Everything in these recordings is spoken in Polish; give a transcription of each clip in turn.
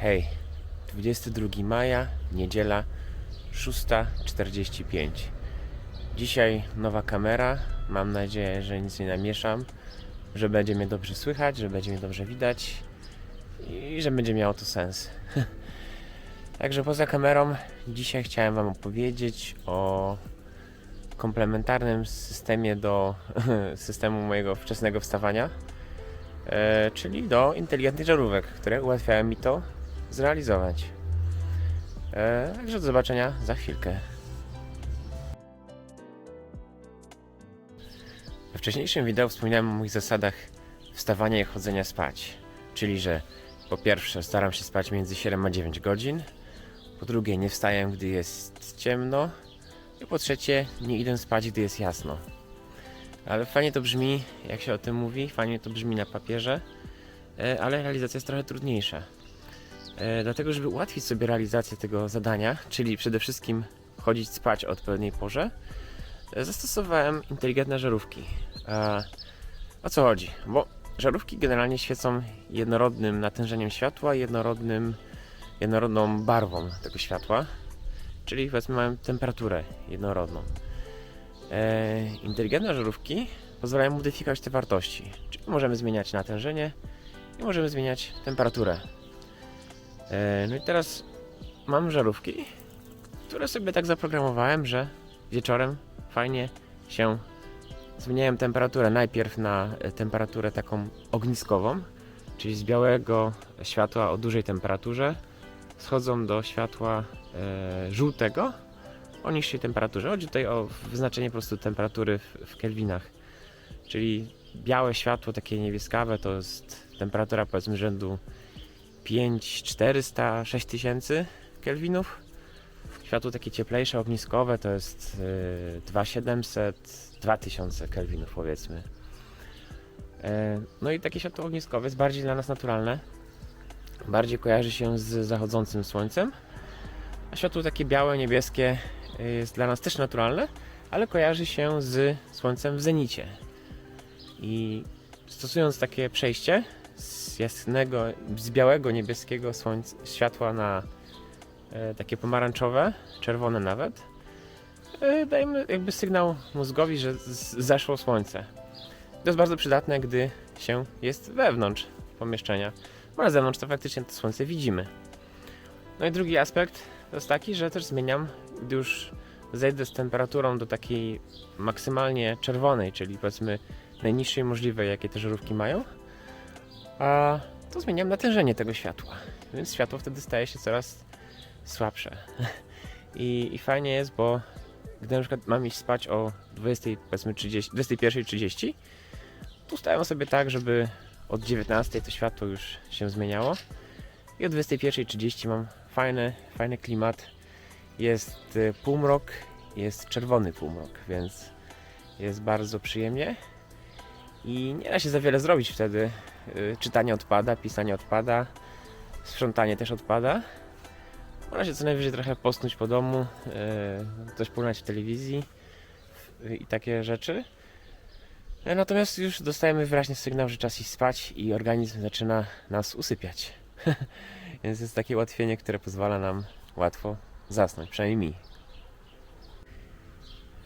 Hej, 22 maja, niedziela, 6.45. Dzisiaj nowa kamera. Mam nadzieję, że nic nie namieszam, że będzie mnie dobrze słychać, że będzie mnie dobrze widać i że będzie miało to sens. Także poza kamerą, dzisiaj chciałem Wam opowiedzieć o komplementarnym systemie do systemu mojego wczesnego wstawania, e, czyli do inteligentnych żarówek, które ułatwiają mi to zrealizować. E, także do zobaczenia za chwilkę. We wcześniejszym wideo wspominałem o moich zasadach wstawania i chodzenia spać. Czyli, że po pierwsze staram się spać między 7 a 9 godzin, po drugie nie wstaję, gdy jest ciemno i po trzecie nie idę spać, gdy jest jasno. Ale fajnie to brzmi, jak się o tym mówi, fajnie to brzmi na papierze, e, ale realizacja jest trochę trudniejsza. E, Dlatego, żeby ułatwić sobie realizację tego zadania, czyli przede wszystkim chodzić spać o odpowiedniej porze, e, zastosowałem inteligentne żarówki. A o co chodzi? Bo żarówki generalnie świecą jednorodnym natężeniem światła jednorodnym, jednorodną barwą tego światła, czyli powiedzmy mają temperaturę jednorodną. E, inteligentne żarówki pozwalają modyfikować te wartości, czyli możemy zmieniać natężenie i możemy zmieniać temperaturę. E, No i teraz mam żarówki, które sobie tak zaprogramowałem, że wieczorem fajnie się zmieniają temperaturę. Najpierw na e, temperaturę taką ogniskową, czyli z białego światła o dużej temperaturze schodzą do światła e, żółtego o niższej temperaturze. Chodzi tutaj o wyznaczenie po prostu temperatury w, w kelwinach. Czyli białe światło, takie niebieskawe, to jest temperatura powiedzmy rzędu 5400, 6000 kelwinów. Światło takie cieplejsze, ogniskowe to jest yy, 2700, 2000 kelwinów powiedzmy. E, No i takie światło ogniskowe jest bardziej dla nas naturalne. Bardziej kojarzy się z zachodzącym słońcem. A światło takie białe, niebieskie y, jest dla nas też naturalne, ale kojarzy się z słońcem w zenicie. I stosując takie przejście z jasnego, z białego, niebieskiego słońca, światła na e, takie pomarańczowe, czerwone nawet, e, dajemy jakby sygnał mózgowi, że z- słońce. To jest bardzo przydatne, gdy się jest wewnątrz pomieszczenia. Bo na zewnątrz to faktycznie to słońce widzimy. No i drugi aspekt to jest taki, że też zmieniam, gdy już zejdę z temperaturą do takiej maksymalnie czerwonej, czyli powiedzmy najniższej możliwej, jakie te żarówki mają, a to zmieniam natężenie tego światła. Więc światło wtedy staje się coraz słabsze. I, i fajnie jest, bo gdy na przykład mam iść spać o 20, powiedzmy 30, 21.30, to ustawiam sobie tak, żeby od 19 to światło już się zmieniało i o 21.30 mam fajny, fajny klimat. Jest y, półmrok, jest czerwony półmrok, więc jest bardzo przyjemnie i nie da się za wiele zrobić wtedy. Y, Czytanie odpada, pisanie odpada, sprzątanie też odpada. Można się co najwyżej trochę posnąć po domu, y, coś poglądać w telewizji y, i takie rzeczy. E, Natomiast już dostajemy wyraźny sygnał, że czas iść spać i organizm zaczyna nas usypiać. Więc jest takie ułatwienie, które pozwala nam łatwo zasnąć, przynajmniej mi.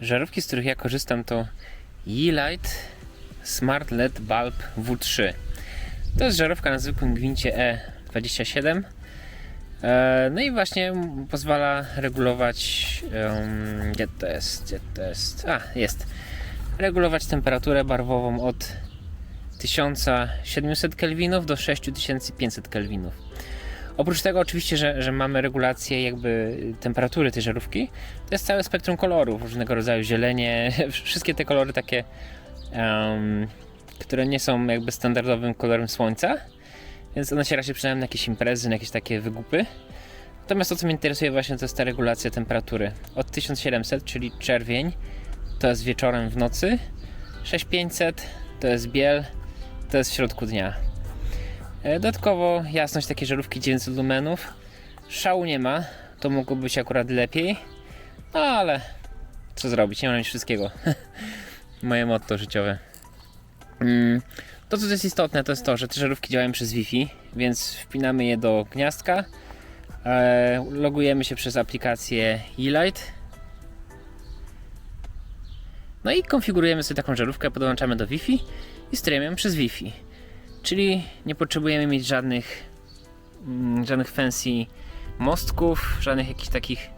Żarówki, z których ja korzystam to Yeelight Smart LED Bulb W3. To jest żarówka na zwykłym gwincie E27. E, No i właśnie pozwala regulować. Gdzie to jest? Gdzie to jest? A, jest. Regulować temperaturę barwową od 1700 kelwinów do 6500 kelwinów. Oprócz tego oczywiście, że, że mamy regulację jakby temperatury tej żarówki, to jest całe spektrum kolorów, różnego rodzaju zielenie, wszystkie te kolory takie, em, które nie są jakby standardowym kolorem słońca, więc one się raczej przydają na jakieś imprezy, na jakieś takie wygupy. Natomiast to, co mnie interesuje właśnie, to jest ta regulacja temperatury. Od 1700, czyli czerwień, to jest wieczorem w nocy, 6500 to jest biel, to jest w środku dnia. E, Dodatkowo jasność takiej żarówki 900 lumenów. Szału nie ma, to mogło być akurat lepiej. No ale co zrobić, nie mam nic wszystkiego. Moje motto życiowe. Mm, To, co jest istotne, to jest to, że te żarówki działają przez Wi-Fi, więc wpinamy je do gniazdka, e, logujemy się przez aplikację eLight, no i konfigurujemy sobie taką żarówkę, podłączamy do Wi-Fi i ją przez Wi-Fi. Czyli nie potrzebujemy mieć żadnych, mm, żadnych fancy mostków, żadnych jakichś takich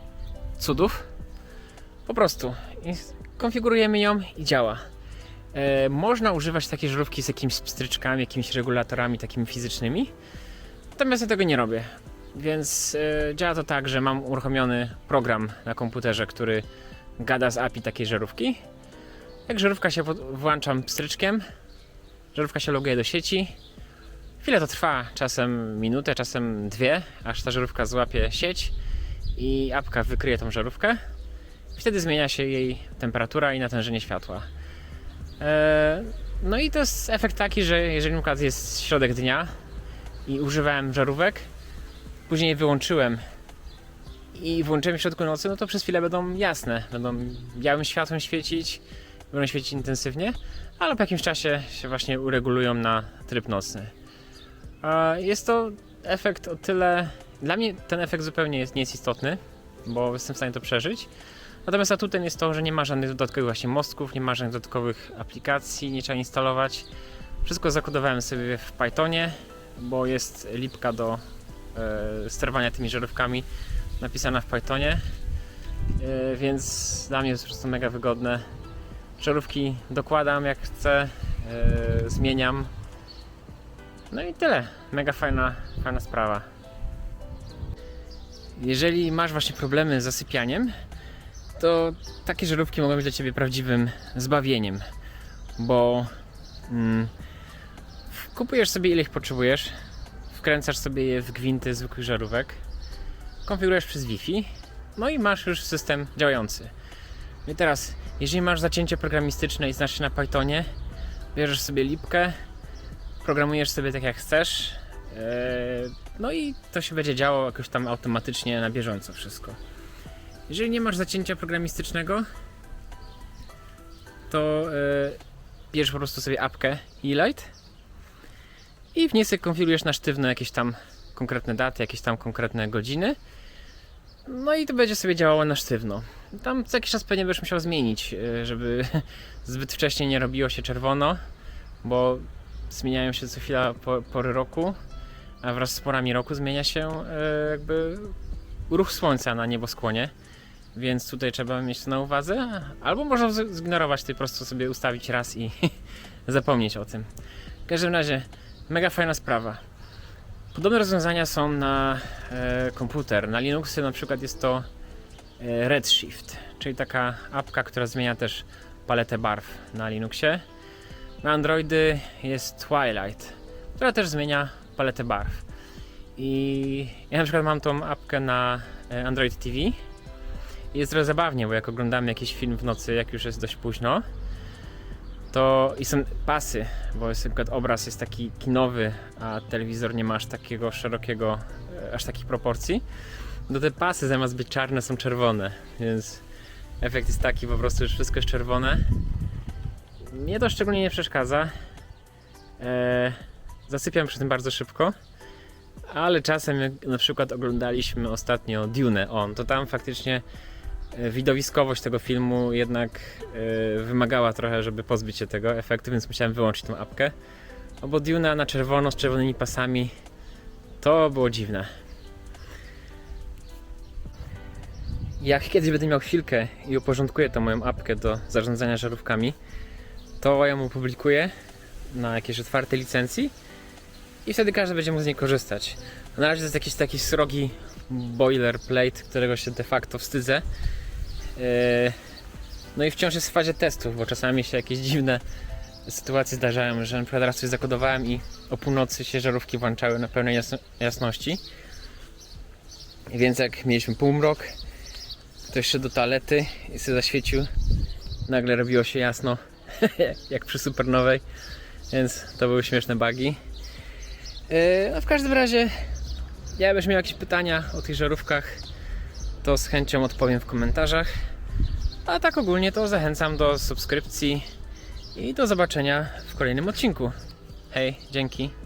cudów. Po prostu konfigurujemy ją i działa. E, można używać takiej żarówki z jakimiś pstryczkami, jakimiś regulatorami takimi fizycznymi. Natomiast ja tego nie robię. Więc e, działa to tak, że mam uruchomiony program na komputerze, który gada z API takiej żarówki. Jak żarówka się pod- włączam pstryczkiem, żarówka się loguje do sieci. Chwilę to trwa, czasem minutę, czasem dwie, aż ta żarówka złapie sieć i apka wykryje tą żarówkę. Wtedy zmienia się jej temperatura i natężenie światła. Eee, No i to jest efekt taki, że jeżeli przykład jest środek dnia i używałem żarówek, później je wyłączyłem i włączyłem w środku nocy, no to przez chwilę będą jasne, będą białym światłem świecić, będą świecić intensywnie, ale po jakimś czasie się właśnie uregulują na tryb nocny. Jest to efekt o tyle. Dla mnie ten efekt zupełnie jest, nie jest istotny, bo jestem w stanie to przeżyć. Natomiast atutem jest to, że nie ma żadnych dodatkowych właśnie mostków, nie ma żadnych dodatkowych aplikacji, nie trzeba instalować. Wszystko zakodowałem sobie w Pythonie, bo jest lipka do e, sterowania tymi żarówkami napisana w Pythonie, e, więc dla mnie jest po prostu mega wygodne. Żarówki dokładam jak chcę, e, zmieniam. No i tyle. Mega fajna, fajna sprawa. Jeżeli masz właśnie problemy z zasypianiem, to takie żarówki mogą być dla Ciebie prawdziwym zbawieniem, bo mm, kupujesz sobie ile ich potrzebujesz, wkręcasz sobie je w gwinty zwykłych żarówek, konfigurujesz przez Wi-Fi, no i masz już system działający. I teraz, jeżeli masz zacięcie programistyczne i znasz się na Pythonie, bierzesz sobie lipkę, programujesz sobie tak jak chcesz, yy, no i to się będzie działo jakoś tam automatycznie na bieżąco wszystko. Jeżeli nie masz zacięcia programistycznego, to yy, bierzesz po prostu sobie apkę eLight i w niej sobie konfigurujesz na sztywno jakieś tam konkretne daty, jakieś tam konkretne godziny. No i to będzie sobie działało na sztywno. Tam co jakiś czas pewnie będziesz musiał zmienić, yy, żeby zbyt wcześnie nie robiło się czerwono, bo zmieniają się co chwila po, pory roku, a wraz z porami roku zmienia się yy, jakby ruch słońca na nieboskłonie. Więc tutaj trzeba mieć to na uwadze, albo można zignorować, ty po prostu sobie ustawić raz i zapomnieć o tym. W każdym razie, mega fajna sprawa. Podobne rozwiązania są na e, komputer. Na Linuxy na przykład jest to e, Redshift, czyli taka apka, która zmienia też paletę barw na Linuxie. Na Androidy jest Twilight, która też zmienia paletę barw. I ja na przykład mam tą apkę na e, Android TV. Jest trochę zabawnie, bo jak oglądamy jakiś film w nocy, jak już jest dość późno, to i są pasy, bo jest na przykład obraz jest taki kinowy, a telewizor nie ma aż takiego szerokiego, e, aż takich proporcji. No te pasy zamiast być czarne są czerwone, więc efekt jest taki po prostu, że wszystko jest czerwone. Mnie to szczególnie nie przeszkadza. E, zasypiam przy tym bardzo szybko. Ale czasem, jak na przykład oglądaliśmy ostatnio Dune On, to tam faktycznie widowiskowość tego filmu jednak e, wymagała trochę, żeby pozbyć się tego efektu, więc musiałem wyłączyć tą apkę. No bo Duna na czerwono z czerwonymi pasami to było dziwne. Jak kiedyś będę miał chwilkę i uporządkuję tą moją apkę do zarządzania żarówkami, to ją opublikuję na jakiejś otwartej licencji i wtedy każdy będzie mógł z niej korzystać. Na razie to jest jakiś taki srogi boilerplate, którego się de facto wstydzę. Yy, No i wciąż jest w fazie testów, bo czasami się jakieś dziwne sytuacje zdarzają, że przykład raz coś zakodowałem i o północy się żarówki włączały na pełnej jasno- jasności. Więc jak mieliśmy półmrok, ktoś szedł do toalety i sobie zaświecił, nagle robiło się jasno, jak przy supernowej, więc to były śmieszne bugi. Yy, No w każdym razie, ja będziesz miał jakieś pytania o tych żarówkach, to z chęcią odpowiem w komentarzach. A tak ogólnie to zachęcam do subskrypcji i do zobaczenia w kolejnym odcinku. Hej, dzięki.